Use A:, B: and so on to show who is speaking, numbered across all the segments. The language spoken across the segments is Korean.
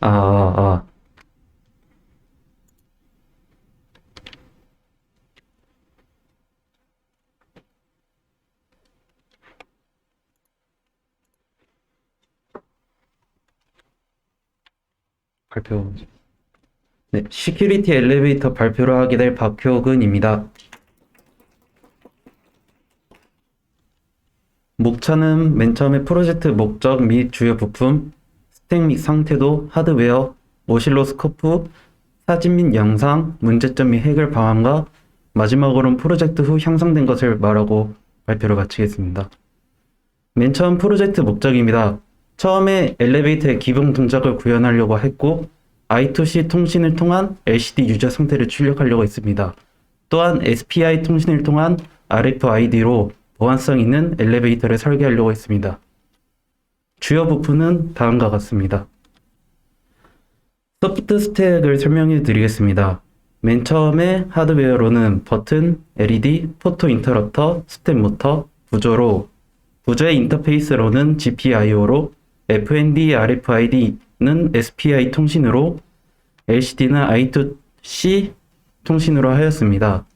A: 아, 아. 발표. 네, 시큐리티 엘리베이터 발표를 하게 될 박효근입니다. 목차는 맨 처음에 프로젝트 목적 및 주요 부품, 스택 및 상태도, 하드웨어, 오실로스코프, 사진 및 영상, 문제점 및 해결 방안과 마지막으로는 프로젝트 후 향상된 것을 말하고 발표를 마치겠습니다. 맨 처음 프로젝트 목적입니다. 처음에 엘리베이터의 기본 동작을 구현하려고 했고 I2C 통신을 통한 LCD 유저 상태를 출력하려고 했습니다. 또한 SPI 통신을 통한 RFID로 보안성 있는 엘리베이터를 설계하려고 했습니다. 주요 부품은 다음과 같습니다. 소프트 스택을 설명해 드리겠습니다. 맨 처음에 하드웨어로는 버튼, LED, 포토 인터럽터, 스텝 모터, 부조로, 부조의 인터페이스로는 GPIO로, FND, RFID는 SPI 통신으로, LCD는 I2C 통신으로 하였습니다.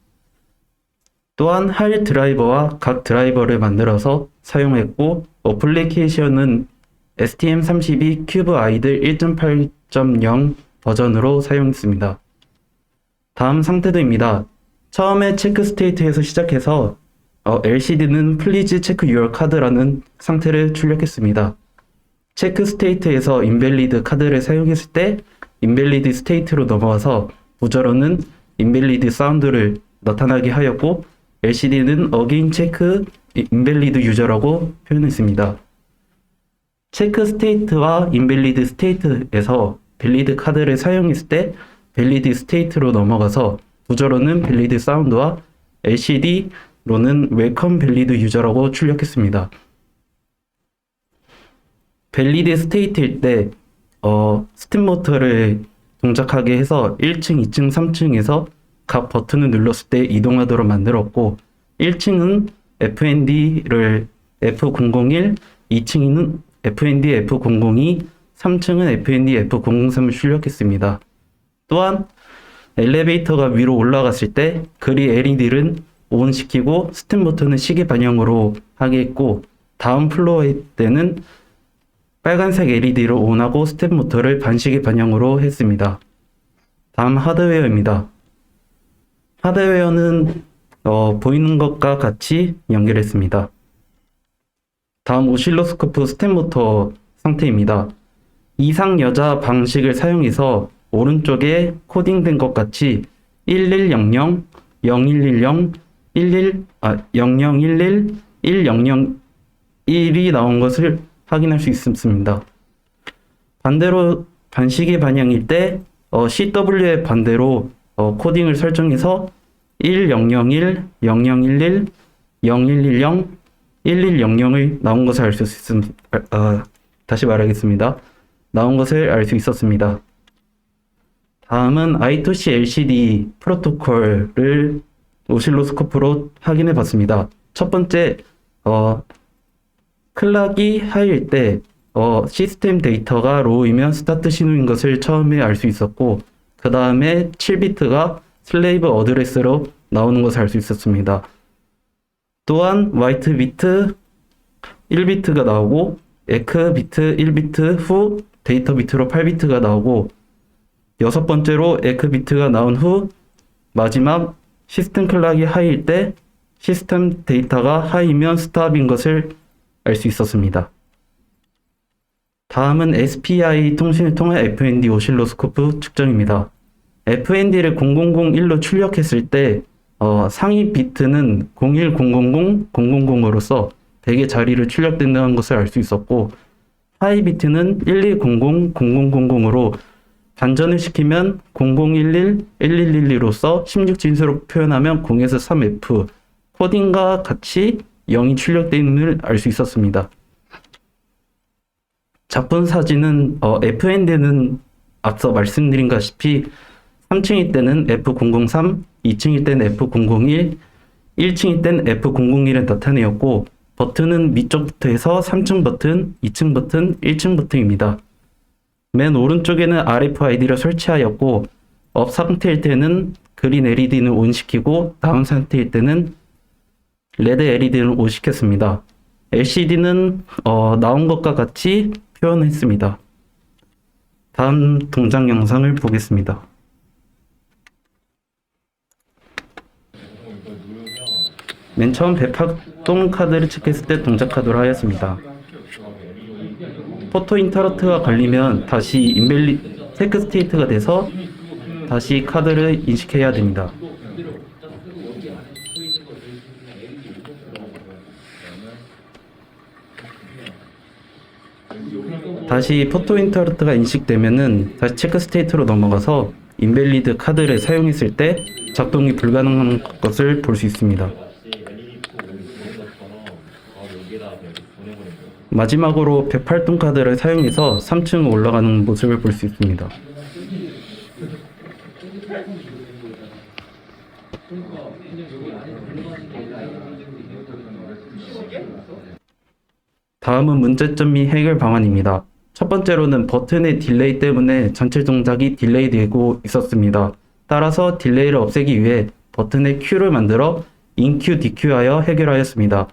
A: 또한 할 드라이버와 각 드라이버를 만들어서 사용했고, 어플리케이션은 STM32 큐브 아이들 1.8.0 버전으로 사용했습니다. 다음 상태도입니다. 처음에 체크 스테이트에서 시작해서 어, LCD는 플리즈 체크 유얼 카드라는 상태를 출력했습니다. 체크 스테이트에서 인벨리드 카드를 사용했을 때 인벨리드 스테이트로 넘어와서 부저로는 인벨리드 사운드를 나타나게 하였고 LCD는 어게인 체크 인벨리드 유저라고 표현했습니다. 체크 스테이트와 인벨리드 스테이트에서 밸리드 카드를 사용했을 때 밸리드 스테이트로 넘어가서 부저로는 밸리드 사운드와 LCD로는 웰컴 밸리드 유저라고 출력했습니다. 밸리드 스테이트일 때 어, 스팀 모터를 동작하게 해서 1층, 2층, 3층에서 각 버튼을 눌렀을 때 이동하도록 만들었고 1층은 FND를 F001, 2층은 FND F002, 3층은 FND F003을 출력했습니다. 또한 엘리베이터가 위로 올라갔을 때 그리 LED를 온 시키고 스팀 버튼은 시계 방향으로 하게 했고 다음 플로어에 때는 빨간색 LED를 온하고 스텝 모터를 반시계 방향으로 했습니다. 다음 하드웨어입니다. 하드웨어는 어, 보이는 것과 같이 연결했습니다. 다음 오실로스코프 스텝 모터 상태입니다. 이상 여자 방식을 사용해서 오른쪽에 코딩된 것 같이 1100, 0110, 11, 아, 0011, 1001이 나온 것을 확인할 수 있습니다. 반대로 반시계 방향일 때 어, CW의 반대로 어, 코딩을 설정해서 1001, 0011, 0110, 1100을 나온 것을 알 수 있습니다. 아, 다시 말하겠습니다. 나온 것을 알 수 있었습니다. 다음은 I2C LCD 프로토콜을 오실로스코프로 확인해 봤습니다. 첫 번째, 어, 클락이 하일 때, 어, 시스템 데이터가 로우이면 스타트 신호인 것을 처음에 알 수 있었고, 그 다음에 7비트가 슬레이브 어드레스로 나오는 것을 알 수 있었습니다. 또한 화이트 비트 1비트가 나오고, 에크 비트 1비트 후 데이터 비트로 8비트가 나오고, 여섯 번째로 에크 비트가 나온 후 마지막 시스템 클락이 하이일 때 시스템 데이터가 하이면 스탑인 것을 알 수 있었습니다. 다음은 SPI 통신을 통한 FND 오실로스코프 측정입니다. FND를 0001로 출력했을 때 어, 상위 비트는 01000, 000으로서 대개 자리를 출력된다는 것을 알 수 있었고 하이 비트는 1200, 0000으로 반전을 시키면 0011, 1112로서 16진수로 표현하면 0에서 3F, 코딩과 같이 0이 출력됨을 알수 있었습니다. 작품 사진은 어, FND는 앞서 말씀드린 것다시피 3층일 때는 F003, 2층일 때는 F001, 1층일 때는 F001을 나타내었고 버튼은 밑쪽부터 해서 3층 버튼, 2층 버튼, 1층 버튼입니다. 맨 오른쪽에는 RFID를 설치하였고 업 상태일 때는 그린 LED는 ON 시키고 다운 상태일 때는 레드 LED는 ON 시켰습니다. LCD는 어, 나온 것과 같이 표현했습니다. 다음 동작 영상을 보겠습니다. 맨 처음 배팍동 카드를 체크했을 때 동작 카드로 하였습니다. 포토 인터러트가 걸리면 다시 인벨리 체크 스테이트가 돼서 다시 카드를 인식해야 됩니다. 다시 포토 인터러트가 인식되면은 다시 체크 스테이트로 넘어가서 인벨리드 카드를 사용했을 때 작동이 불가능한 것을 볼 수 있습니다. 마지막으로 108동 카드를 사용해서 3층 올라가는 모습을 볼 수 있습니다. 다음은 문제점 및 해결 방안입니다. 첫 번째로는 버튼의 딜레이 때문에 전체 동작이 딜레이 되고 있었습니다. 따라서 딜레이를 없애기 위해 버튼의 Q를 만들어 인Q, DQ하여 해결하였습니다.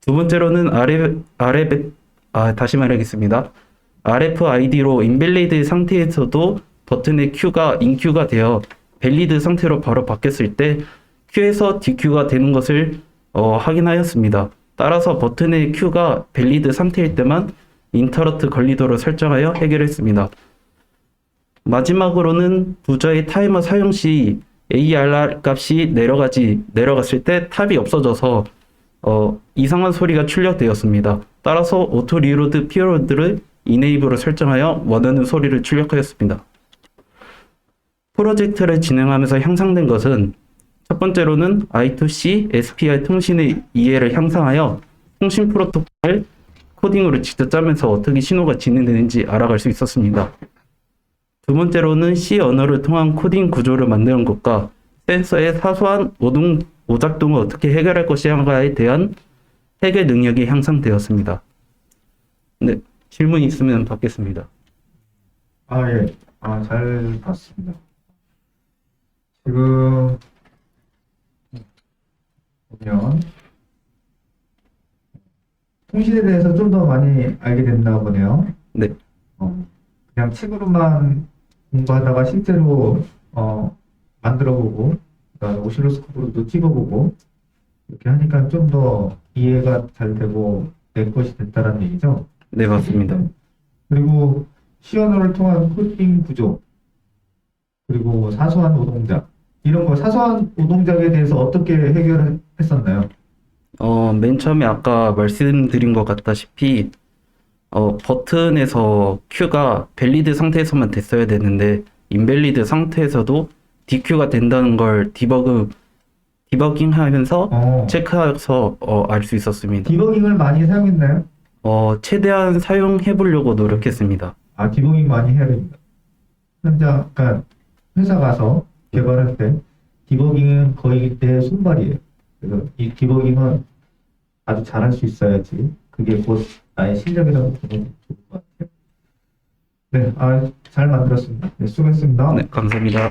A: 두 번째로는 RF, RF, 아, 다시 말하겠습니다. RFID로 인밸리드 상태에서도 버튼의 Q가 인Q가 되어 밸리드 상태로 바로 바뀌었을 때 Q에서 DQ가 되는 것을 어, 확인하였습니다. 따라서 버튼의 Q가 밸리드 상태일 때만 인터러트 걸리도록 설정하여 해결했습니다. 마지막으로는 부저의 타이머 사용 시 ARR 값이 내려가지 내려갔을 때 탑이 없어져서 어, 이상한 소리가 출력되었습니다. 따라서 오토 리로드 피어로드를 이네이블로 설정하여 원하는 소리를 출력하였습니다. 프로젝트를 진행하면서 향상된 것은 첫 번째로는 I2C, SPI 통신의 이해를 향상하여 통신 프로토콜 코딩으로 직접 짜면서 어떻게 신호가 진행되는지 알아갈 수 있었습니다. 두 번째로는 C 언어를 통한 코딩 구조를 만드는 것과 센서의 사소한 오동, 오작동을 어떻게 해결할 것인가에 대한 해결 능력이 향상되었습니다. 네, 질문 있으면 받겠습니다.
B: 아, 예. 아, 잘 봤습니다. 지금, 보면, 통신에 대해서 좀 더 많이 알게 됐나 보네요.
A: 네,
B: 어, 그냥 책으로만 공부하다가 실제로, 어, 만들어보고, 그다음에 오실로스코프로도 찍어보고, 이렇게 하니까 좀 더 이해가 잘 되고, 내 것이 됐다라는 얘기죠.
A: 네 맞습니다.
B: 그리고 시언어를 통한 코딩 구조, 그리고 사소한 노동작, 이런 거 사소한 노동작에 대해서 어떻게 해결했었나요?
A: 어, 맨 처음에 아까 말씀드린 것 같다시피, 어, 버튼에서 Q가 밸리드 상태에서만 됐어야 되는데, 인밸리드 상태에서도 DQ가 된다는 걸 디버그, 디버깅 하면서
B: 어,
A: 체크해서 어, 알 수 있었습니다.
B: 디버깅을 많이 사용했나요?
A: 어, 최대한 사용해 보려고 노력했습니다.
B: 아, 디버깅 많이 해야 됩니다. 현장, 그러니까 회사 가서 개발할 때 디버깅은 거의 내 손발이에요. 그래서 이 디버깅은 아주 잘할 수 있어야지 그게 곧 나의 실력이라고 보면 좋을 것 같아요. 네, 아, 잘 만들었습니다. 네, 수고했습니다.
A: 네, 감사합니다.